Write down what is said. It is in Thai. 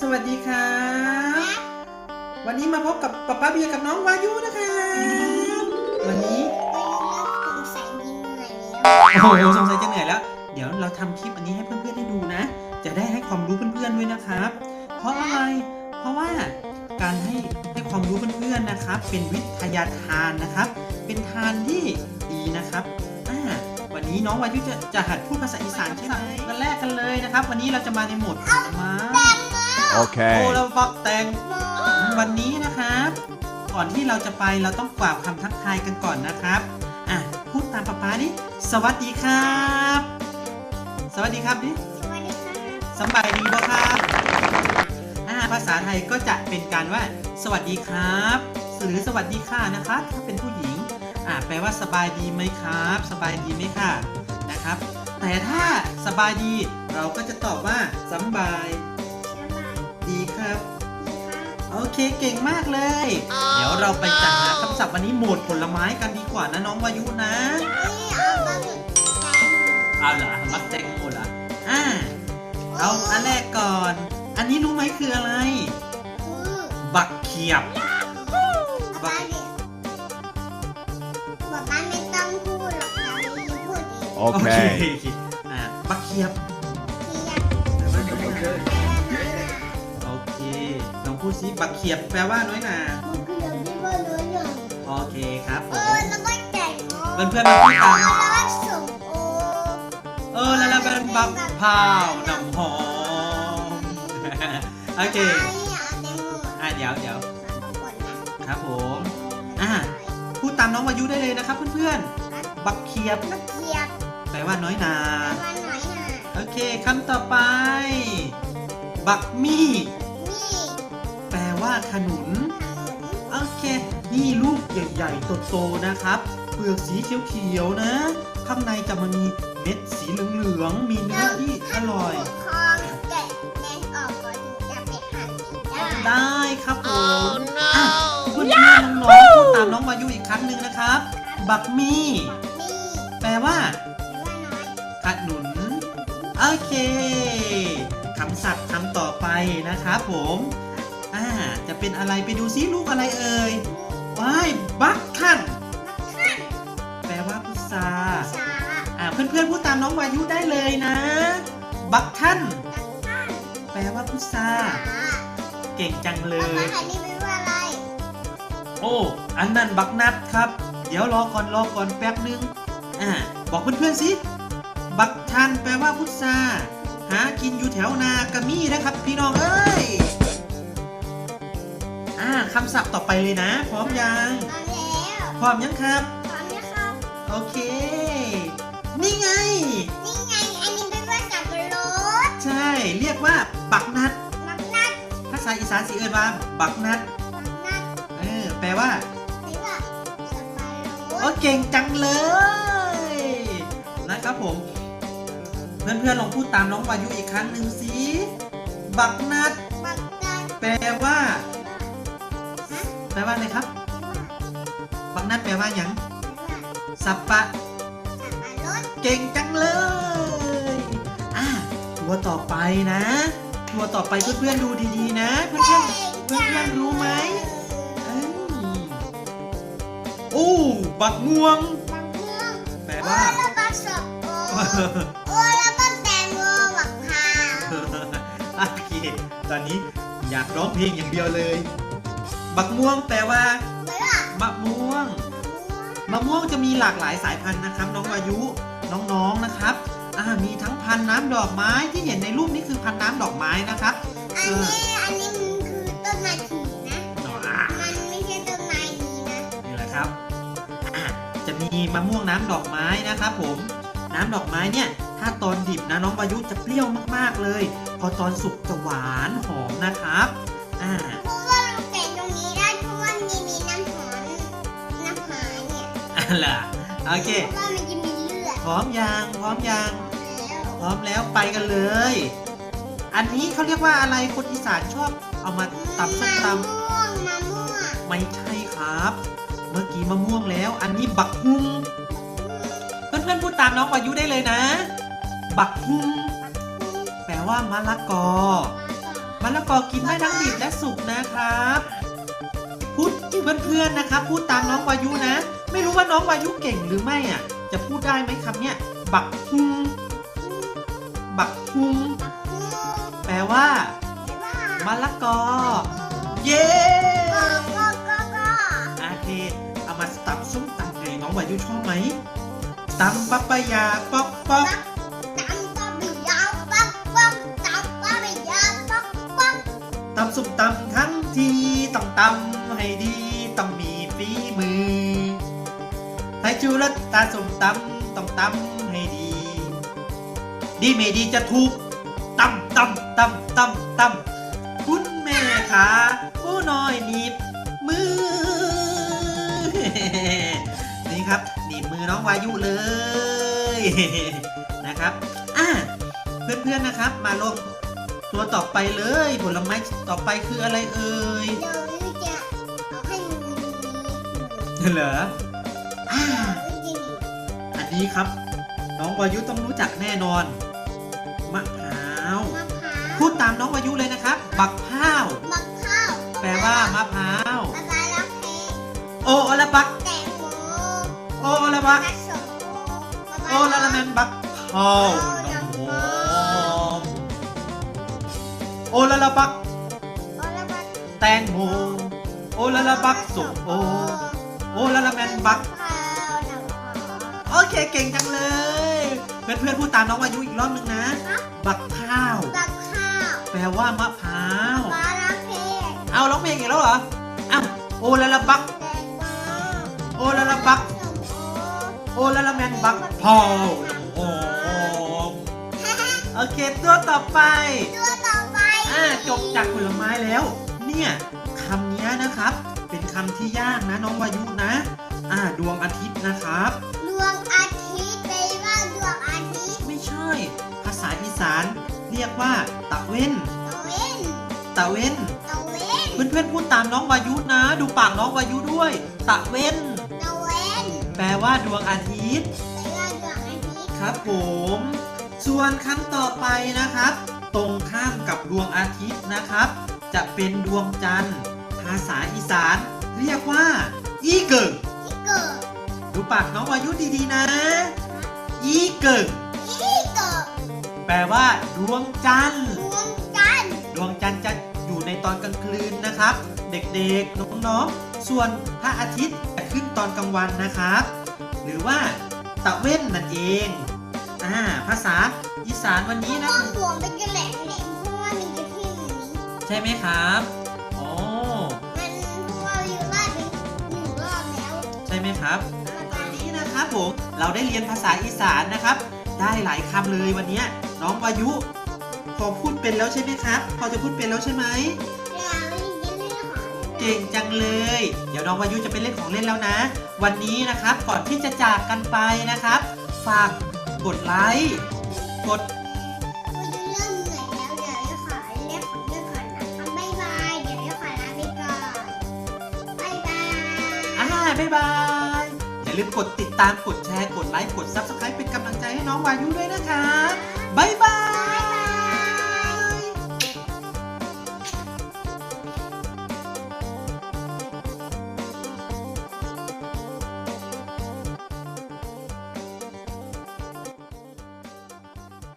สวัสดีครับ วันนี้มาพบกับป๊าป๊าเบียร์กับน้องวายุนะครับวันนี้สงสัยมีเหนื่อยโอ้โหสงสัยจะเหนื่อยแล้ว เดี๋ยวเราทำคลิปอันนี้ให้เพื่อนๆได้ดูนะ จะได้ให้ความรู้เพื่อนๆด้วยนะครับ เพราะอะไร เพราะว่าการให้ให้ความรู้เพื่อนๆนะครับ เป็นวิทยาทานนะครับ เป็นทานที่ดีนะครับอ่าวันนี้น้องวายุจะจะหัดพูดภาษาอีสานใช่ไหมกันแรกกันเลยนะครับ วันนี้เราจะมาในโหมดผลไม้ โอ้ Okay. เราบักแตงโมวันนี้นะครับ ก่อนที่เราจะไปเราต้องกล่าวคำทักทายกันก่อนนะครับ อะ พูดตามป๊าป๊าดิสวัสดีครับ สวัสดีครับดิสวัสดีค่ะสำบายดีบ่ครับอ่าภาษาไทยก็จะเป็นการว่า สวัสดีครับ หรือสวัสดีค่ะนะครับถ้าเป็นผู้หญิง อ่าแปลว่าสบายดีไหมครับ สบายดีไหมค่ะ นะครับ แต่ถ้าสบายดีเราก็จะตอบว่าสำบายสบาย ดีครับดีค่ะโอเคเก่งมากเลย เดี๋ยวเราไปจัดหาคำศัพท์วันนี้โหมดผลไม้กันดีกว่านะน้องวายุนะนี่เอาบะหมี่แตงเอาเหรอมักแตงโมเหรออ่าเอาอันแรกก่อน อันนี้รู้ไหมคืออะไรคือบักเขียบบ้านเนี่ยบอกบ้านไม่ต้องพูดหรอกนะไม่พูดเองโอเค Okay. อ่าบักเขียบเทียบโอเคลอง พูดสิบักเขียบแปลว่าน้อยหนามันคือเราไม่ว่าน้อยหน่อยโอเคครับผเอมอแล้วก็แตงโมเพื่อนๆมาพูดตามแล้วก็สมโอเออแล้วเราเป็นบักพร้าวน้ำหอม โอเคอันนี้เอาแตงโมอะเดี๋ยวเดี๋ยวครับผมอะพูดตามน้องวายุได้เลยนะครับ เพื่อนๆบักเขียบมะเขียบแปลว่าน้อยนาว่าน้อยหน่าโอเคคำต่อไป บักมี่ ว่าขนุนขนมโอเค นี่ลูกใหญ่ๆโตๆนะครับเปลือกสีเขียวๆนะ ข้างในจะมามีเม็ดสีเหลืองๆมีเนื้อที่อร่อยผู้ปกครองแกะเม็ดออกก่อนถึงจะไปหั่นกินได้ได้ครับผมอะเพื่อนๆน้องๆพูดตามน้องวายุอีกครั้งหนึ่งนะครับ บักมี่นี่แปลว่าแปลว่าน้อยขนุน โอเคคำศัพท์คำต่อไปนะครับผม อ่า จะเป็นอะไรไปดูซิลูกอะไรเอ่ยว้ายบักคันมักขันแปลว่าพุทราช้าอ่าเพื่อนๆพูดตามน้องวายุได้เลยนะ บักคันดังขันแปลว่าพุทราช้าเก่งจังเลภายษาไทยนี่แปลว่าอะไรโอ้อันนั้นบักนัดครับ เดี๋ยวรอก่อนรอก่อนแป๊บนึงอ่าบอกเพื่อนๆสิบักชันแปลว่าพุทราหากินอยู่แถวนากะมี่นะครับ พี่น้องเอ้ยอ่า คำศัพท์ต่อไปเลยนะ พร้อมยังตอนแล้วพร้อมยังครับ พร้อมนะครับ โอเค นี่ไง นี่ไง อันนี้เป็นว่าสับปะรดใช่ เรียกว่า บักนัดมักนัด ภาษาอีสานสีเอิญว่าบักนัดมักนัด เออ แปลว่าหรือว่าสับปะรโอ้ดเก่งจังเลย นะครับผม เพื่อนๆลองพูดตามน้องวายุอีกครั้งหนึ่งสิ บักนัดมักนัด แปลว่าฮะ แปลว่าอะไรครับบักนัดแปลว่าหยังแปลว่าสับปะสับปะรดเก่งจังเลย อะตัวต่อไปนะ ตัวต่อไปเพื่อนๆดูดีๆนะ เพื่อนๆเพื่อนๆรู้ไหมเอ้ยโอ้ บักม่วงบักม่วงแปลโอ้ว่าแล้วก็สับโอโอ้แล้วก็แตงโมบักพร้าวโอเคตอนนี้อยากร้องเพลงอย่างเดียวเลย บักม่วงแปลว่าแปลว่ามะม่วงมะม่วงจะมีหลากหลายสายพันธุ์นะครับ น้องวายุน้องๆนะครับอ่ามีทั้งพันธุ์น้ำดอกไม้ที่เห็นในรูปนี้คือพันธุ์น้ำดอกไม้นะครับอันนี้อันนี้มันคือต้นไม้ถีนะดอกอะมันไม่ใช่ต้นไม้นี้นะนี่แหละครับอะจะมีมะม่วงน้ำดอกไม้นะครับ ผมน้ำดอกไม้เนี่ยถ้าตอนดิบนะน้องวายุจะเปรี้ยวมากๆเลย พอตอนสุกจะหวานหอมนะครับอ่าเพราะว่าเรา เนี่ยอะล่ะโอเคเพราะว่ามันจะมีเลือดพร้อมยังพร้อมยังแล้วพร้อมแล้วไปกันเลย อันนี้เขาเรียกว่าอะไรคนอีสานชอบเอามาตำส้มตมะม่วงมะม่วงำไม่ใช่ครับ เมื่อกี้มะม่วงแล้ว อันนี้บักฮุงเพื่อนๆพูดตามน้องวายุได้เลยนะ บักฮุงแปลว่ามะละกอมมะละกอกินได้ทั้งดิบและสุกนะครับ พูดที่เพื่อนๆนะครับ พูดตามน้องวายุนะ ไม่รู้ว่าน้องวายุเก่งหรือไม่อะ จะพูดได้ไหมคำเนี้ยบักฮุงบักฮุงแปลว่ามะละกอ เย้ก็ก็ก็ก็โอเคเอามาตำส้มตำไงน้องวายุชอบไหมตำปัปปายาป๊อกป๊อกตำก็ไม่ยาวปักตำก็ไม่ยาวปักปักตำส้มตำทั้งทีต้องตำ ดีต้องมีฝีมือไทยจูรสตาสมตำต้องตำให้ดี ดีไม่ดีจะถูกตำตำตำตำตำคุณแม่ขาผู้น้อยหนีบมือ นี่ครับหนีบมือน้องวายุเลยนะครับอะเพื่อนๆนะครับ มาลงตัวต่อไปเลย ผลไม้ต่อไปคืออะไรเอ่ย เหรออ่าวิจะอันนี้ครับ น้องวายุต้องรู้จักแน่นอน มะพร้าว มะพร้าวพูดตามน้องวายุเลยนะครับ บักพร้าวมะพร้าวแปลว่ามะพร้าวมะพร้าวแล้วเพโอโอละบัก แตงโมโอโอละบัก ผสมโอละละแมนบักพร้าวน้ำหอมโอละละบัก โอละบักแตงโมโอละละบักสุกโอ โอละละแมนบักพร้าวน้ำหอมโอเคเก่งจังเลย เพื่อนๆพูดตามน้องวายุอีกรอบนึงนะ บักพร้าว บักข้าว แปลว่ามะพร้าวมะละเพเอาร้องเพลงอีกแล้วเหรออ้าวโอละละบักแตงโมโอละละบักส้มโอโอละละแมนบักพร้าวโอ้โอเคตัวต่อไป ตัวต่อไป อ่าจบจากผลไม้แล้ว เนี่ยคำนี้นะครับ เป็นคำที่ยากนะน้องวายุนะ อ่าดวงอาทิตย์นะครับ ดวงอาทิตย์แปลว่าดวงอาทิตย์ไม่ใช่ ภาษาอีสานเรียกว่า ตะเว้นตะเว้นตะเว้นตะเว้นเพื่อนๆพูดตามน้องวายุนะ ดูปากน้องวายุด้วย ตะเว้นตะเว้นแปลว่าดวงอาทิตย์แปลว่าดวงอาทิตย์ครับผม ส่วนคำต่อไปนะครับ ตรงข้ามกับดวงอาทิตย์นะครับ จะเป็นดวงจันทร์ ภาษาอีสาน เรียกว่า อีเกิงที่เกิดดูปากน้องวายุดีๆนะ อีเกิงที่เกิดแปลว่า ดวงจันทร์ ดวงจันทร์ ดวงจันทร์จะอยู่ในตอนกลางคืนนะครับ เด็กๆ น้องๆ ส่วนพระอาทิตย์จะขึ้นตอนกลางวันนะครับ หรือว่าตะเว้นนั่นเองอ่าภาษาอีสานวันนี้นะว่าหัวเป็นกระแหลมแหลมเพราะว่ามันจะทิ่มอย่างนี้ ใช่ไหมครับ ช่ไหมครับวันนี้นะครับผมเราได้เรียนภาษาอีสานนะครับ ได้หลายคำเลยวันเนี้ยน้องวายุพอพูดเป็นแล้วใช่ไหมครับ พอจะพูดเป็นแล้วใช่ไหมเราไม่ได้เรื่องของเก่งจังเลย เดี๋ยวน้องวายุจะไปเล่นของเล่นแล้วนะ วันนี้นะครับก่อนที่จะจากกันไปนะครับ ฝากกดไลค์กด บ๊ายบาย อย่าลืมกดติดตามกดแชร์กดไลค์กด Subscribe เป็นกำลังใจให้น้องวายุด้วยนะคะบบ๊ายบ